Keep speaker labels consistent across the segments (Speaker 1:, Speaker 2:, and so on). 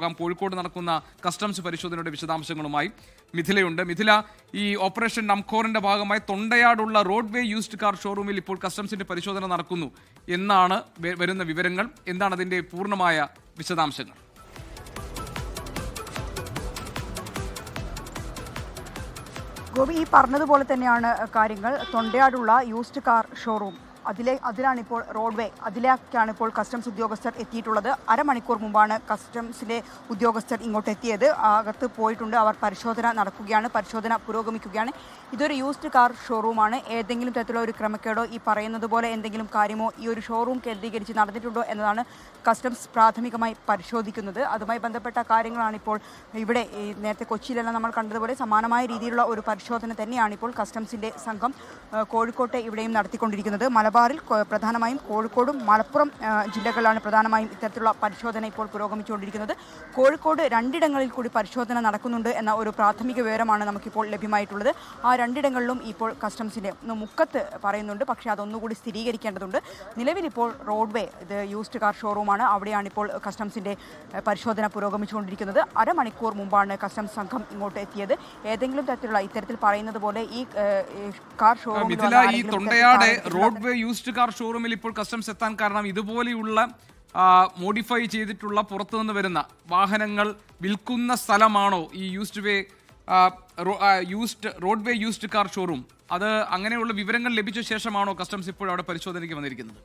Speaker 1: പോകാം. കോഴിക്കോട് നടക്കുന്ന കസ്റ്റംസ് പരിശോധനയുടെ വിശദാംശങ്ങളുമായി മിഥിലയുണ്ട്. മിഥില ഈ ഓപ്പറേഷൻ നംഖോറിന്റെ ഭാഗമായി തൊണ്ടയാടുള്ള റോഡ് വേ യൂസ്ഡ് കാർ ഷോറൂമിൽ ഇപ്പോൾ കസ്റ്റംസിന്റെ പരിശോധന നടക്കുന്നു എന്നാണ് വരുന്ന വിവരങ്ങൾ. എന്താണ് അതിന്റെ പൂർണമായ വിശദാംശങ്ങൾ?
Speaker 2: ഗോപി ഈ പറഞ്ഞതുപോലെ തന്നെയാണ് കാര്യങ്ങൾ. തൊണ്ടയാടുള്ള യൂസ്ഡ് കാർ ഷോറൂം. അതിലെ അതിലാണിപ്പോൾ റോഡ്വേ. അതിലേക്കാണ് ഇപ്പോൾ കസ്റ്റംസ് ഉദ്യോഗസ്ഥർ എത്തിയിട്ടുള്ളത്. അരമണിക്കൂർ മുമ്പാണ് കസ്റ്റംസിലെ ഉദ്യോഗസ്ഥർ ഇങ്ങോട്ട് എത്തിയത്. അകത്ത് പോയിട്ടുണ്ട്. അവർ പരിശോധന നടക്കുകയാണ്. പരിശോധന പുരോഗമിക്കുകയാണ്. ഇതൊരു യൂസ്ഡ് കാർ ഷോറൂമാണ് ഏതെങ്കിലും തരത്തിലുള്ള ഒരു ക്രമക്കേടോ ഈ പറയുന്നത് പോലെ എന്തെങ്കിലും കാര്യമോ ഈ ഒരു ഷോറൂം കേന്ദ്രീകരിച്ച് നടന്നിട്ടുണ്ടോ എന്നതാണ് കസ്റ്റംസ് പ്രാഥമികമായി പരിശോധിക്കുന്നത്. അതുമായി ബന്ധപ്പെട്ട കാര്യങ്ങളാണ് ഇപ്പോൾ ഇവിടെ നേരത്തെ കൊച്ചിയിലെല്ലാം നമ്മൾ കണ്ടതുപോലെ സമാനമായ രീതിയിലുള്ള ഒരു പരിശോധന തന്നെയാണ് ഇപ്പോൾ കസ്റ്റംസിന്റെ സംഘം കോഴിക്കോട്ടെ ഇവിടെയും നടത്തിക്കൊണ്ടിരിക്കുന്നത്. മലബാറിൽ പ്രധാനമായും കോഴിക്കോടും മലപ്പുറം ജില്ലകളിലാണ് പ്രധാനമായും ഇത്തരത്തിലുള്ള പരിശോധന ഇപ്പോൾ പുരോഗമിച്ചുകൊണ്ടിരിക്കുന്നത്. കോഴിക്കോട് രണ്ടിടങ്ങളിൽ കൂടി പരിശോധന നടക്കുന്നുണ്ട് എന്ന ഒരു പ്രാഥമിക വിവരമാണ് നമുക്കിപ്പോൾ ലഭ്യമായിട്ടുള്ളത്. ആ രണ്ടിടങ്ങളിലും ഇപ്പോൾ കസ്റ്റംസിന്റെ ഒന്ന് മുക്കത്ത് പറയുന്നുണ്ട്. പക്ഷേ അതൊന്നുകൂടി സ്ഥിരീകരിക്കേണ്ടതുണ്ട്. നിലവിലിപ്പോൾ റോഡ്വേ ഇത് യൂസ്ഡ് കാർ ഷോറൂമാണ്. അവിടെയാണ് ഇപ്പോൾ കസ്റ്റംസിന്റെ ഏഹ്, പരിശോധന പുരോഗമിച്ചുകൊണ്ടിരിക്കുന്നത്. അരമണിക്കൂർ മുമ്പാണ് കസ്റ്റംസ് സംഘം ഇങ്ങോട്ട് എത്തിയത്. ഏതെങ്കിലും തരത്തിലുള്ള ഇത്തരത്തിൽ പറയുന്നത് പോലെ ഈ കാർ ഷോറൂമിൽ
Speaker 1: മിഥില ഈ
Speaker 2: ആരെങ്കിലും
Speaker 1: തൊണ്ടയാട്
Speaker 2: ഇത്തരത്തിൽ
Speaker 1: റോഡ് വേ യൂസ്ഡ് കാർ ഷോറൂമിൽ ഇപ്പോൾ കസ്റ്റംസ് എത്താൻ കാരണം ഇതുപോലെയുള്ള മോഡിഫൈ ചെയ്തിട്ടുള്ള പുറത്തുനിന്ന് വരുന്ന വാഹനങ്ങൾ വിൽക്കുന്ന സ്ഥലമാണോ ഈ used way used road way used car showroom അത് അങ്ങനെയുള്ള വിവരങ്ങൾ ലഭിച്ച ശേഷമാണോ കസ്റ്റംസ് ഇപ്പോൾ അവിടെ പരിശോധനയ്ക്ക് വന്നിരിക്കുന്നത്?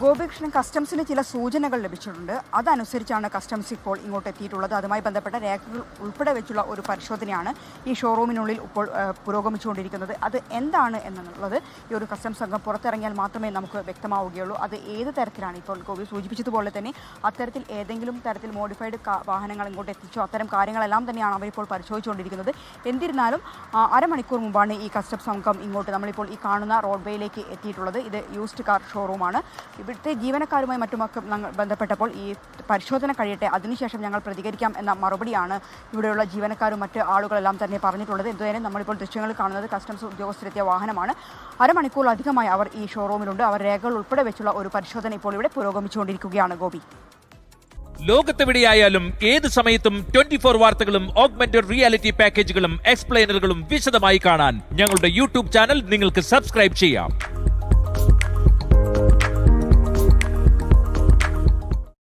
Speaker 2: ഗോപികൃഷ്ണൻ കസ്റ്റംസിന് ചില സൂചനകൾ ലഭിച്ചിട്ടുണ്ട്. അതനുസരിച്ചാണ് കസ്റ്റംസ് ഇപ്പോൾ ഇങ്ങോട്ട് എത്തിയിട്ടുള്ളത്. അതുമായി ബന്ധപ്പെട്ട രേഖകൾ ഉൾപ്പെടെ വെച്ചുള്ള ഒരു പരിശോധനയാണ് ഈ ഷോറൂമിനുള്ളിൽ ഇപ്പോൾ പുരോഗമിച്ചുകൊണ്ടിരിക്കുന്നത്. അത് എന്താണ് എന്നുള്ളത് ഈ ഒരു കസ്റ്റംസ് സംഘം പുറത്തിറങ്ങിയാൽ മാത്രമേ നമുക്ക് വ്യക്തമാവുകയുള്ളൂ. അത് ഏത് തരത്തിലാണ്? ഇപ്പോൾ ഗോപി സൂചിപ്പിച്ചതുപോലെ തന്നെ അത്തരത്തിൽ ഏതെങ്കിലും തരത്തിൽ മോഡിഫൈഡ് വാഹനങ്ങൾ ഇങ്ങോട്ട് എത്തിച്ചോ അത്തരം കാര്യങ്ങളെല്ലാം തന്നെയാണ് അവരിപ്പോൾ പരിശോധിച്ചുകൊണ്ടിരിക്കുന്നത്. എന്നിരുന്നാലും അരമണിക്കൂർ മുമ്പാണ് ഈ കസ്റ്റംസ് സംഘം ഇങ്ങോട്ട് നമ്മളിപ്പോൾ ഈ കാണുന്ന റോഡ്വേയിലേക്ക് എത്തിയിട്ടുള്ളത്. ഇത് യൂസ്ഡ് കാർ ഷോറൂമാണ് ഇവിടുത്തെ ജീവനക്കാരുമായി മറ്റുമൊക്കെ ബന്ധപ്പെട്ടപ്പോൾ ഈ പരിശോധന കഴിയട്ടെ അതിനുശേഷം ഞങ്ങൾ പ്രതികരിക്കാം എന്ന മറുപടിയാണ് ഇവിടെയുള്ള ജീവനക്കാരും മറ്റ് ആളുകളെല്ലാം തന്നെ പറഞ്ഞിട്ടുള്ളത്. എന്തുതന്നെ നമ്മളിപ്പോൾ ദൃശ്യങ്ങൾ കാണുന്നത് കസ്റ്റംസ് ഉദ്യോഗസ്ഥരെത്തിയ വാഹനമാണ്. അരമണിക്കൂറിലധികമായി അവർ ഈ ഷോറൂമിലുണ്ട്. അവർ രേഖകൾ ഉൾപ്പെടെ വെച്ചുള്ള ഒരു പരിശോധന ഇപ്പോൾ ഇവിടെ പുരോഗമിച്ചുകൊണ്ടിരിക്കുകയാണ് ഗോപി.
Speaker 3: ലോകത്തെവിടെയായാലും ഏത് സമയത്തും ട്വന്റി ഫോർ വാർത്തകളും ഓഗ്മെന്റഡ് റിയാലിറ്റി പാക്കേജുകളും എക്സ്പ്ലെയിനറുകളും വിശദമായി കാണാൻ ഞങ്ങളുടെ യൂട്യൂബ് ചാനൽ നിങ്ങൾക്ക് സബ്സ്ക്രൈബ് ചെയ്യാം.